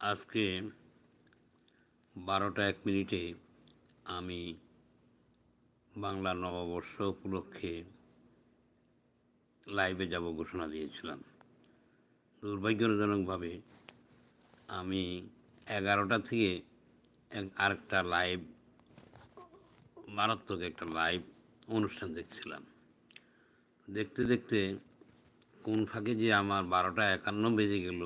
আজকে বারোটা এক মিনিটে আমি বাংলা নববর্ষ উপলক্ষে লাইভে যাব ঘোষণা দিয়েছিলাম। দুর্ভাগ্যজনকভাবে আমি এগারোটা থেকে আরেকটা লাইভ, মারাত্মক একটা লাইভ অনুষ্ঠান দেখছিলাম। দেখতে দেখতে কোন ফাঁকে যে আমার বারোটা একান্ন বেজে গেল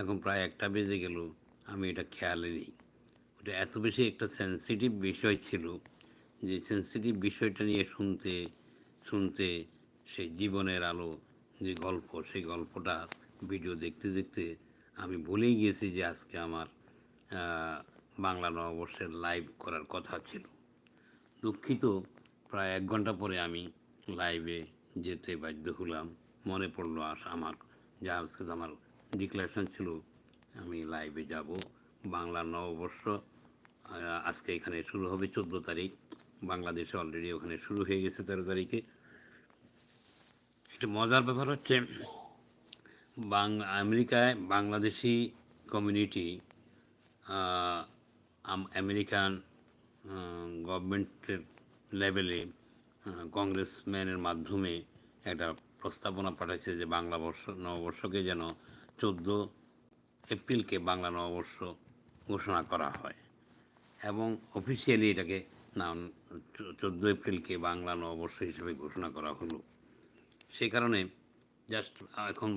এখন প্রায় একটা বেজে গেল, আমি এটা খেয়ালে নেই। ওটা এত বেশি একটা সেন্সিটিভ বিষয় ছিল যে সেন্সিটিভ বিষয়টা নিয়ে শুনতে শুনতে সেই জীবনের আলো যে গল্প, সেই গল্পটা ভিডিও দেখতে দেখতে আমি ভুলেই গিয়েছি যে আজকে আমার বাংলা নববর্ষের লাইভ করার কথা ছিল। দুঃখিত, প্রায় এক ঘণ্টা পরে আমি লাইভে যেতে বাধ্য হলাম। মনে পড়ল আস, আমার, যা আজকে আমার ডিক্লারেশন ছিল, আমি লাইভে যাব। বাংলা নববর্ষ আজকে এখানে শুরু হবে চোদ্দ তারিখ। বাংলাদেশে অলরেডি ওখানে শুরু হয়ে গেছে তেরো তারিখে। একটা মজার ব্যাপার হচ্ছে, বাং, আমেরিকায় বাংলাদেশি কমিউনিটি আম- আমেরিকান গভর্নমেন্টের লেভেলে কংগ্রেসম্যানের মাধ্যমে একটা প্রস্তাবনা পাঠাইছে যে বাংলা বর্ষ, নববর্ষকে যেন চোদ্দ এপ্রিলকে বাংলা নববর্ষ ঘোষণা করা হয় এবং অফিসিয়ালি এটাকে নাম চোদ্দ এপ্রিলকে বাংলা নববর্ষ হিসেবে ঘোষণা করা হলো। সেই কারণে জাস্ট এখন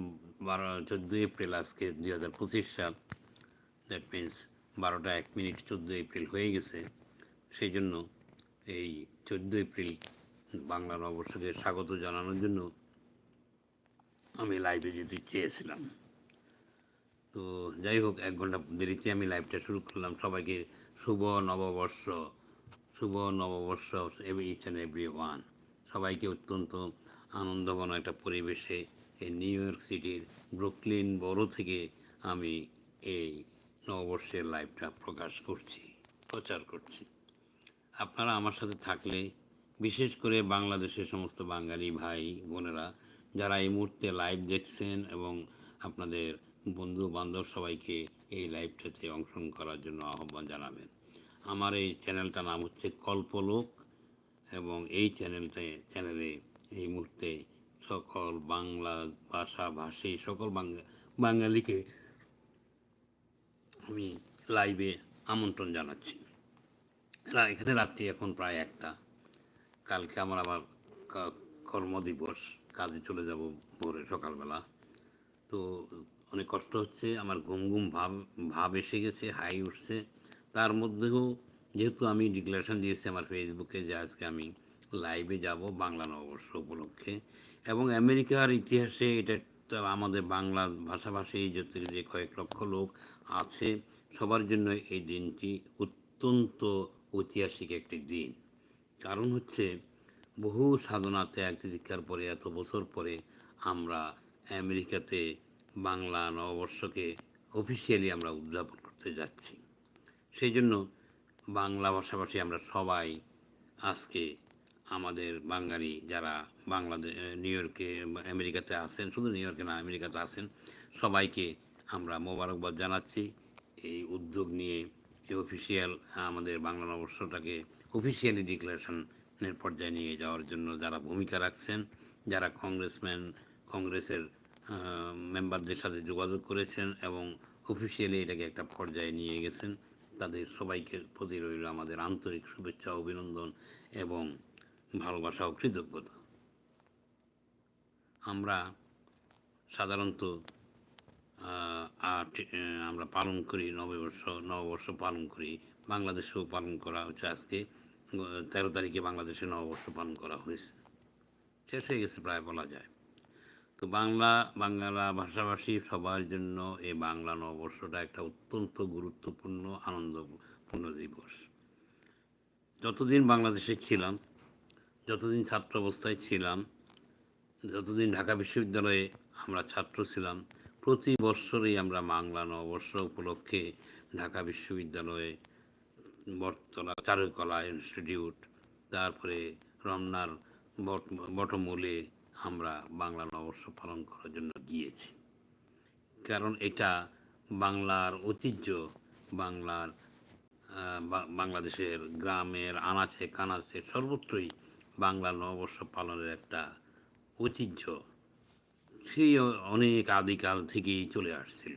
বারো চোদ্দোই এপ্রিল আজকে দুই হাজার পঁচিশ সাল দ্যাট মিন্স বারোটা এক মিনিট চোদ্দ এপ্রিল হয়ে গেছে। সেই জন্য এই চোদ্দ এপ্রিল বাংলা নববর্ষকে স্বাগত জানানোর জন্য আমি লাইভে যেতে চেয়েছিলাম। তো যাই হোক, এক ঘণ্টা দেরিতে আমি লাইভটা শুরু করলাম। সবাইকে শুভ নববর্ষ শুভ নববর্ষ ইচ অ্যান্ড এভরি ওয়ান সবাইকে অত্যন্ত আনন্দঘন একটা পরিবেশে এই নিউ ইয়র্ক সিটির ব্রুকলিন বড় থেকে আমি এই নববর্ষের লাইভটা প্রকাশ করছি, প্রচার করছি। আপনারা আমার সাথে থাকলে, বিশেষ করে বাংলাদেশের সমস্ত বাঙালি ভাই বোনেরা, যারা এই মুহূর্তে লাইভ দেখছেন এবং আপনাদের বন্ধু বান্ধব সবাইকে এই লাইভটাতে অংশগ্রহণ করার জন্য আহ্বান জানাবেন। আমার এই চ্যানেলটার নাম হচ্ছে কল্পলোক এবং এই চ্যানেলটা চ্যানেলে এই মুহূর্তে সকল বাংলা ভাষা ভাষী, সকল বাঙা, বাঙালিকে আমি লাইভে আমন্ত্রণ জানাচ্ছি। এখানে রাত্রি এখন প্রায় একটা। কালকে আমার আবার কর্মদিবস, কাজে চলে যাব ভোরে সকালবেলা। তো অনেক কষ্ট হচ্ছে, আমার ঘুম ঘুম ভাব ভাব এসে গেছে, হাই উঠছে। তার মধ্যেও যেহেতু আমি ডিক্লারেশন দিয়েছি আমার ফেসবুকে যে আজকে আমি লাইভে যাব বাংলা নববর্ষ উপলক্ষে এবং আমেরিকার ইতিহাসে এটা আমাদের বাংলা ভাষাভাষী যে যে কয়েক লক্ষ লোক আছে, সবার জন্য এই দিনটি অত্যন্ত ঐতিহাসিক একটি দিন। কারণ হচ্ছে বহু সাধনা ত্যাগ তিতিক্ষার পরে, এত বছর পরে আমরা আমেরিকাতে বাংলা নববর্ষকে অফিসিয়ালি আমরা উদযাপন করতে যাচ্ছি। সেই জন্য বাংলা ভাষাভাষী আমরা সবাই আজকে আমাদের বাঙালি যারা বাংলাদেশ নিউ ইয়র্কে আমেরিকাতে আছেন, শুধু নিউ ইয়র্কে না, আমেরিকাতে আছেন, সবাইকে আমরা মোবারকবাদ জানাচ্ছি। এই উদ্যোগ নিয়ে এই অফিসিয়াল আমাদের বাংলা নববর্ষটাকে অফিসিয়ালি ডিক্লারেশনের পর্যায়ে নিয়ে যাওয়ার জন্য যারা ভূমিকা রাখছেন, যারা কংগ্রেসম্যান কংগ্রেসের মেম্বারদের সাথে যোগাযোগ করেছেন এবং অফিসিয়ালি এটাকে একটা পর্যায়ে নিয়ে গেছেন। তাদের সবাইকে প্রতি রইল আমাদের আন্তরিক শুভেচ্ছা, অভিনন্দন এবং ভালোবাসা ও কৃতজ্ঞতা। আমরা সাধারণত আমরা পালন করি, নববর্ষ নববর্ষ পালন করি। বাংলাদেশেও পালন করা হচ্ছে আজকে। তেরো তারিখে বাংলাদেশে নববর্ষ পালন করা হয়েছে। শেষ হয়ে গেছে প্রায় বলা যায়। তো বাংলা বাংলা ভাষাভাষী সবার জন্য এই বাংলা নববর্ষটা একটা অত্যন্ত গুরুত্বপূর্ণ, আনন্দপূর্ণ দিবস। যতদিন বাংলাদেশে ছিলাম, যতদিন ছাত্র অবস্থায় ছিলাম, যতদিন ঢাকা বিশ্ববিদ্যালয়ে আমরা ছাত্র ছিলাম, প্রতি বৎসরই আমরা বাংলা নববর্ষ উপলক্ষে ঢাকা বিশ্ববিদ্যালয়ে বটতলা, চারুকলা ইনস্টিটিউট, তারপরে রমনার বট, বটমূলে আমরা বাংলা নববর্ষ পালন করার জন্য গিয়েছি। কারণ এটা বাংলার ঐতিহ্য, বাংলার বাংলাদেশের গ্রামের আনাচে কানাচে সর্বত্রই বাংলা নববর্ষ পালনের একটা ঐতিহ্য সেই অনেক আদিকাল থেকেই চলে আসছিল।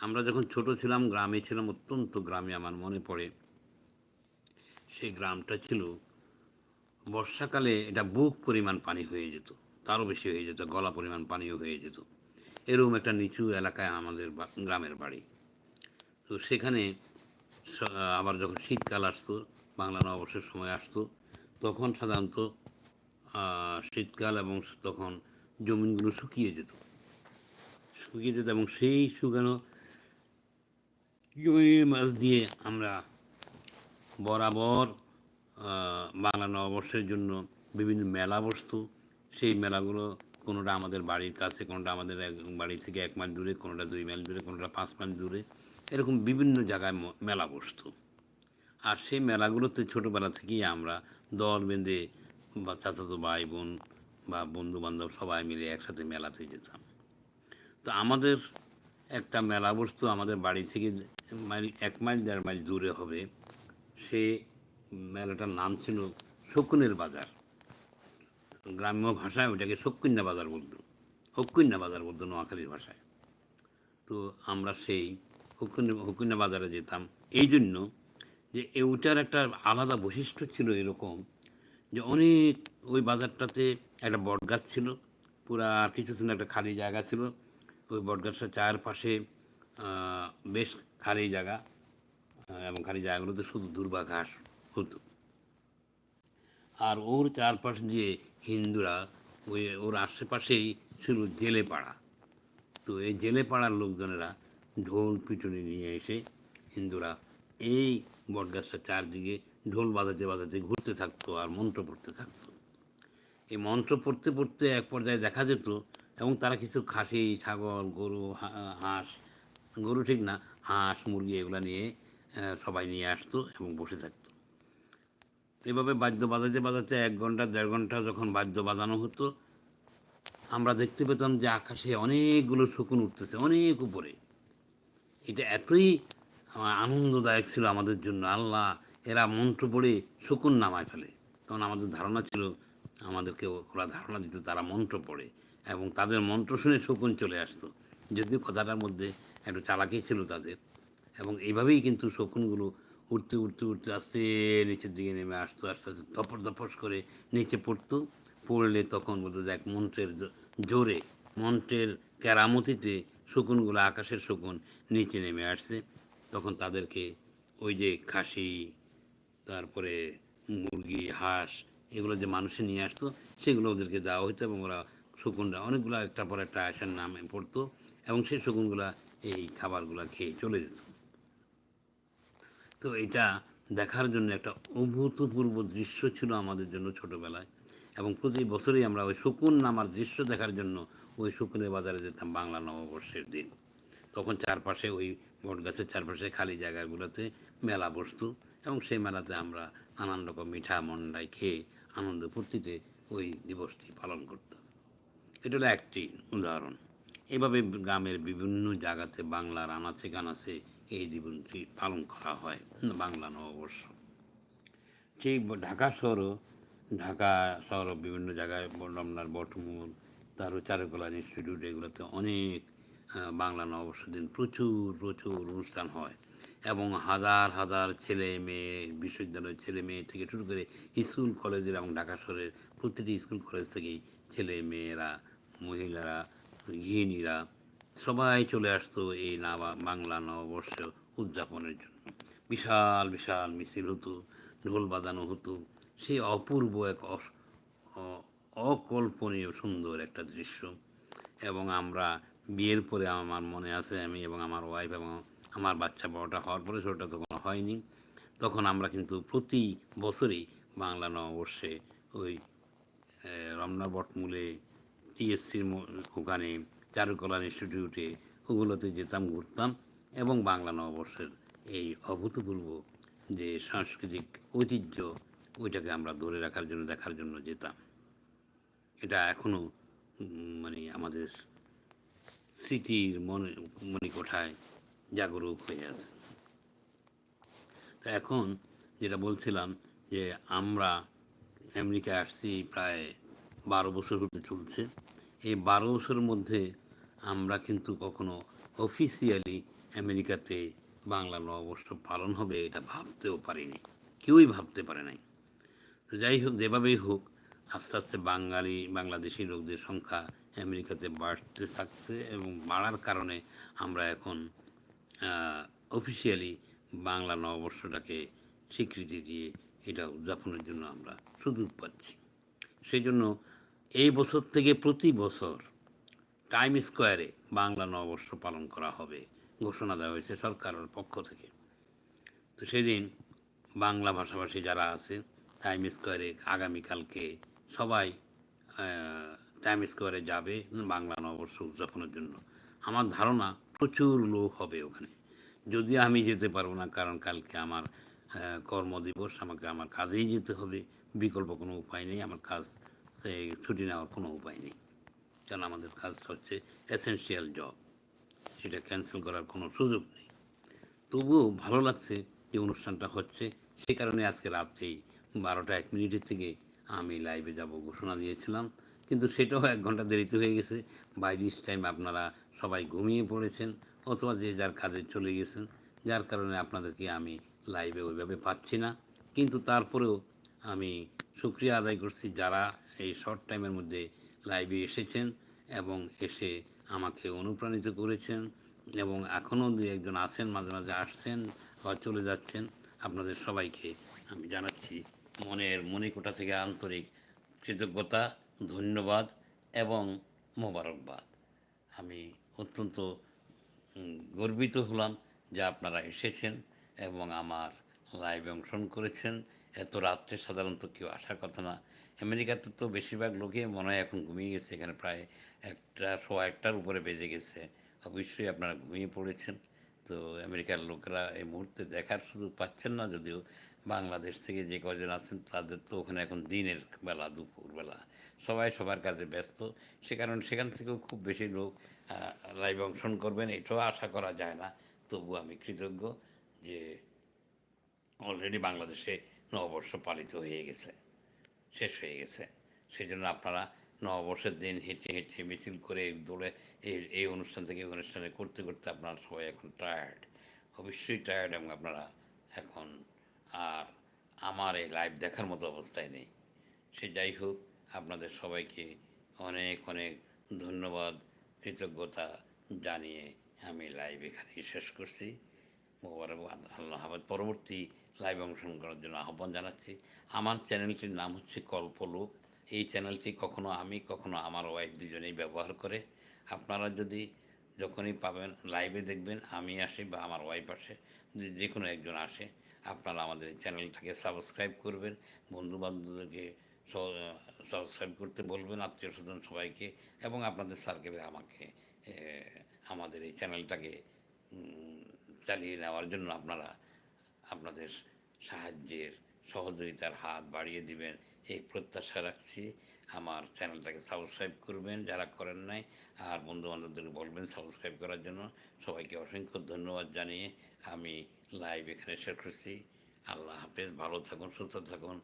আমরা যখন ছোট ছিলাম, গ্রামে ছিলাম, অত্যন্ত গ্রামে আমার মনে পড়ে, সেই গ্রামটা ছিল বর্ষাকালে এটা বুক পরিমাণ পানি হয়ে যেত, তারও বেশি হয়ে যেত, গলা পরিমাণ পানিও হয়ে যেত। এরকম একটা নিচু এলাকায় আমাদের গ্রামের বাড়ি। তো সেখানে আবার যখন শীতকাল আসতো, বাংলা নববর্ষের সময় আসতো, তখন সাধারণত শীতকাল এবং তখন জমিনগুলো শুকিয়ে যেত। শুকিয়ে যেত এবং সেই শুকানো জমির মাছ দিয়ে আমরা বরাবর বাংলা নববর্ষের জন্য বিভিন্ন মেলা বসতো। সেই মেলাগুলো কোনোটা আমাদের বাড়ির কাছে, কোনোটা আমাদের বাড়ি থেকে এক মাইল দূরে, কোনোটা দুই মাইল দূরে, কোনোটা পাঁচ মাইল দূরে, এরকম বিভিন্ন জায়গায় মেলা বসতো। আর সেই মেলাগুলোতে ছোটোবেলা থেকেই আমরা দল বেঁধে বা চাচাতো ভাই বোন বা বন্ধু বান্ধব সবাই মিলে একসাথে মেলাতে যেতাম। তো আমাদের একটা মেলা বসতো আমাদের বাড়ি থেকে মাইল, এক মাইল, দেড় মাইল দূরে হবে। সে মেলাটার নাম ছিল শকুনের বাজার। গ্রাম্য ভাষায় ওটাকে শকুন্যা বাজার বলতো। হকুন্যা বাজার বলতো নোয়াখালীর ভাষায়। তো আমরা সেই হকুন্যা বাজারে যেতাম। এই জন্য যে ওটার একটা আলাদা বৈশিষ্ট্য ছিল এরকম যে অনেক ওই বাজারটাতে একটা বটগাছ ছিল। পুরা কিছু ছিল একটা খালি জায়গা ছিল। ওই বটগাছটার চারপাশে বেশ খালি জায়গা এবং খালি জায়গাগুলোতে শুধু দুর্বা ঘাস। হতো আর ওর চারপাশ দিয়ে হিন্দুরা ওই ওর আশেপাশেই ছিল জেলে পাড়া তো এই জেলে পাড়ার লোকজনেরা ঢোল পিটুনি নিয়ে এসে হিন্দুরা এই বটগাছটা চারদিকে ঢোল বাজাতে বাজাতে ঘুরতে থাকতো আর মন্ত্র পড়তে থাকতো। এই মন্ত্র পড়তে পড়তে এক পর্যায়ে দেখা যেত এবং তারা কিছু খাসি, ছাগল, গরু হাঁস, গরু ঠিক না, হাঁস, মুরগি এগুলো নিয়ে সবাই নিয়ে আসতো এবং বসে থাকতো। এভাবে বাদ্য বাজাতে বাজাতে এক ঘণ্টা, দেড় ঘণ্টা যখন বাদ্য বাজানো হতো, আমরা দেখতে পেতাম যে আকাশে অনেকগুলো শকুন উঠতেছে, অনেক উপরে। এটা এতই আনন্দদায়ক ছিল আমাদের জন্য। আল্লাহ, এরা মন্ত্র পড়ে শকুন নামায় ফেলে। তখন আমাদের ধারণা ছিল, আমাদেরকে ওরা ধারণা দিত তারা মন্ত্র পড়ে এবং তাদের মন্ত্র শুনে শকুন চলে আসতো। যদিও কথাটার মধ্যে একটু চালাকি ছিল তাদের। এবং এইভাবেই কিন্তু শকুনগুলো উঠতে উঠতে উঠতে আস্তে নিচের দিকে নেমে আসতো, আস্তে আস্তে ধপর ধপস করে নিচে পড়তো। পড়লে তখন বলতো, দেখ, মন্ত্রের জোরে, মন্ত্রের কেরামতিতে শকুনগুলো, আকাশের শকুন নিচে নেমে আসছে। তখন তাদেরকে ওই যে খাসি, তারপরে মুরগি, হাঁস এগুলো যে মানুষে নিয়ে আসতো, সেগুলো ওদেরকে দেওয়া হতো এবং ওরা শকুনরা অনেকগুলো একটা পর একটা আয়সার নামে পড়তো এবং সেই শকুনগুলা এই খাবারগুলো খেয়ে চলে যেত। তো এটা দেখার জন্য একটা অভূতপূর্ব দৃশ্য ছিল আমাদের জন্য ছোটোবেলায়। এবং প্রতি বছরই আমরা ওই শকুন নামার দৃশ্য দেখার জন্য ওই শকুনের বাজারে যেতাম বাংলা নববর্ষের দিন। তখন চারপাশে ওই বটগাছের চারপাশে খালি জায়গাগুলোতে মেলা বসতো এবং সেই মেলাতে আমরা নানান রকম মিঠা মন্ডাই খেয়ে আনন্দ ফুর্তিতে ওই দিবসটি পালন করতাম। এটা হলো একটি উদাহরণ। এভাবে গ্রামের বিভিন্ন জায়গাতে বাংলার আনাচে কানাচে এই দিবসটি পালন করা হয় বাংলা নববর্ষ। ঠিক ঢাকা শহরও ঢাকা শহর বিভিন্ন জায়গায় রমনার বটমূল, তারও চারুকলা ইনস্টিটিউট, এগুলোতে অনেক বাংলা নববর্ষ দিন প্রচুর প্রচুর অনুষ্ঠান হয় এবং হাজার হাজার ছেলে মেয়ে, বিশ্ববিদ্যালয়ের ছেলে মেয়ে থেকে শুরু করে স্কুল কলেজের এবং ঢাকা শহরের প্রতিটি স্কুল, কলেজ থেকেই ছেলে মেয়েরা, মহিলারা, গৃহিণীরা সবাই চলে আসতো এই না বাংলা নববর্ষ উদযাপনের জন্য। বিশাল বিশাল মিছিল হতো, ঢোল বাজানো হতো। সেই অপূর্ব এক অকল্পনীয় সুন্দর একটা দৃশ্য। এবং আমরা বিয়ের পরে আমার মনে আছে আমি এবং আমার ওয়াইফ এবং আমার বাচ্চা বড়টা হওয়ার পরে ছোটটা তখন হয়নি। তখন আমরা কিন্তু প্রতি বছরই বাংলা নববর্ষে ওই রমনা বটমূলে টিএসসির ওখানে চারুকলা ইনস্টিটিউটে ওগুলোতে যেতাম, ঘুরতাম এবং বাংলা নববর্ষের এই অভূতপূর্ব যে সাংস্কৃতিক ঐতিহ্য, ওইটাকে আমরা ধরে রাখার জন্য, দেখার জন্য যেতাম। এটা এখনও মানে আমাদের স্মৃতির মনে, মণিকোঠায় জাগরুক হয়ে আছে। তো এখন যেটা বলছিলাম যে আমরা আমেরিকায় আসছি প্রায় বারো বছর হতে চলছে। এই বারো বছরের মধ্যে আমরা কিন্তু কখনো অফিসিয়ালি আমেরিকাতে বাংলা নববর্ষ পালন হবে এটা ভাবতেও পারিনি। কেউই ভাবতে পারে নাই। তো যাই হোক, যেভাবেই হোক, আস্তে আস্তে বাঙালি, বাংলাদেশি লোকদের সংখ্যা আমেরিকাতে বাড়তে থাকছে এবং বাড়ার কারণে আমরা এখন অফিসিয়ালি বাংলা নববর্ষটাকে স্বীকৃতি দিয়ে এটা উদযাপনের জন্য আমরা সুযোগ পাচ্ছি। সেই জন্য এই বছর থেকে প্রতি বছর টাইম স্কোয়ারে বাংলা নববর্ষ পালন করা হবে, ঘোষণা দেওয়া হয়েছে সরকারের পক্ষ থেকে। তো সেদিন বাংলা ভাষাভাষী যারা আছে, টাইম স্কোয়ারে আগামীকালকে সবাই টাইম স্কোয়ারে যাবে বাংলা নববর্ষ উদযাপনের জন্য। আমার ধারণা প্রচুর লোক হবে ওখানে। যদি আমি যেতে পারব না, কারণ কালকে আমার কর্মদিবস, আমাকে আমার কাজেই যেতে হবে। বিকল্প কোনো উপায় নেই, আমার কাজ ছুটি নেওয়ার কোনো উপায় নেই। কারণ আমাদের কাজটা হচ্ছে এসেনশিয়াল জব সেটা ক্যান্সেল করার কোনো সুযোগ নেই। তবুও ভালো লাগছে যে অনুষ্ঠানটা হচ্ছে। সে কারণে আজকে রাত্রেই বারোটা এক মিনিটের থেকে আমি লাইভে যাব ঘোষণা দিয়েছিলাম। কিন্তু সেটাও এক ঘণ্টা দেরিতে হয়ে গেছে। বাই দিস টাইম আপনারা সবাই ঘুমিয়ে পড়েছেন অথবা যে যার কাজে চলে গেছেন। যার কারণে আপনাদেরকে আমি লাইভে ওইভাবে পাচ্ছি না। কিন্তু তারপরেও আমি শুক্রিয়া আদায় করছি যারা এই শর্ট টাইমের মধ্যে লাইভে এসেছেন এবং এসে আমাকে অনুপ্রাণিত করেছেন এবং এখনও দু একজন আছেন, মাঝে মাঝে আসছেন বা চলে যাচ্ছেন। আপনাদের সবাইকে আমি জানাচ্ছি মনের মনিকোটা থেকে আন্তরিক কৃতজ্ঞতা, ধন্যবাদ এবং মোবারকবাদ। আমি অত্যন্ত গর্বিত হলাম যে আপনারা এসেছেন এবং আমার লাইভে অংশগ্রহণ করেছেন এত রাত্রে সাধারণত কেউ আসার কথা না। আমেরিকাতে তো বেশিরভাগ লোকই মনে হয় এখন ঘুমিয়ে গেছে। এখানে প্রায় একটা, সোয়া একটার উপরে বেজে গেছে। অবশ্যই আপনারা ঘুমিয়ে পড়েছেন। তো আমেরিকার লোকেরা এই মুহূর্তে দেখার সুযোগ পাচ্ছেন না। যদিও বাংলাদেশ থেকে যে কজন আছেন, তাদের তো ওখানে এখন দিনের বেলা দুপুর বেলা সবাই সবার কাজে ব্যস্ত। সে কারণে সেখান থেকেও খুব বেশি লোক লাইভ অংশগ্রহণ করবেন। এটাও আশা করা যায় না। তবু আমি কৃতজ্ঞ যে অলরেডি বাংলাদেশে নববর্ষ পালিত হয়ে গেছে, শেষ হয়ে গেছে। সেই জন্য আপনারা নববর্ষের দিন হেঁটে হেঁটে মিছিল করে দৌড়ে এই এই অনুষ্ঠান থেকে অনুষ্ঠানে করতে করতে আপনারা সবাই এখন টায়ার্ড অবশ্যই টায়ার্ড এবং আপনারা এখন আর আমার এই লাইভ দেখার মতো অবস্থায় নেই। সে যাই হোক, আপনাদের সবাইকে অনেক অনেক ধন্যবাদ, কৃতজ্ঞতা জানিয়ে আমি লাইভ এখানেই শেষ করছি। আল্লাহ হাফেজ। পরবর্তী লাইভ অংশগ্রহণ করার জন্য আহ্বান জানাচ্ছি। আমার চ্যানেলটির নাম হচ্ছে কল্পলোক। এই চ্যানেলটি কখনো আমি, কখনো আমার ওয়াইফ দুজনেই ব্যবহার করে। আপনারা যদি যখনই পাবেন লাইভে দেখবেন, আমি আসি বা আমার ওয়াইফ আসে, যে কোনো একজন আসে, আপনারা আমাদের এই চ্যানেলটাকে সাবস্ক্রাইব করবেন। বন্ধুবান্ধবদেরকে সাবস্ক্রাইব করতে বলবেন আত্মীয় স্বজন সবাইকে, এবং আপনাদের সার্কেলে আমাকে আমাদের এই চ্যানেলটাকে চালিয়ে নেওয়ার জন্য আপনারা আপনাদের সাহায্যের সহযোগিতার হাত বাড়িয়ে দিবেন। এই প্রত্যাশা রাখছি। আমার চ্যানেলটাকে সাবস্ক্রাইব করবেন যারা করেন নাই, আর বন্ধু বান্ধবদের বলবেন সাবস্ক্রাইব করার জন্য। সবাইকে অসংখ্য ধন্যবাদ জানিয়ে আমি লাইভ এখানে শেষ করছি। আল্লাহ হাফেজ, ভালো থাকুন, সুস্থ থাকুন।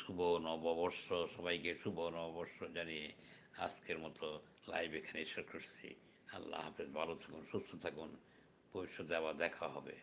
শুভ নববর্ষ, সবাইকে শুভ নববর্ষ জানিয়ে আজকের মতো লাইভ এখানে শেষ করছি। আল্লাহ হাফেজ, ভালো থাকুন, সুস্থ থাকুন। ভবিষ্যতে আবার দেখা হবে।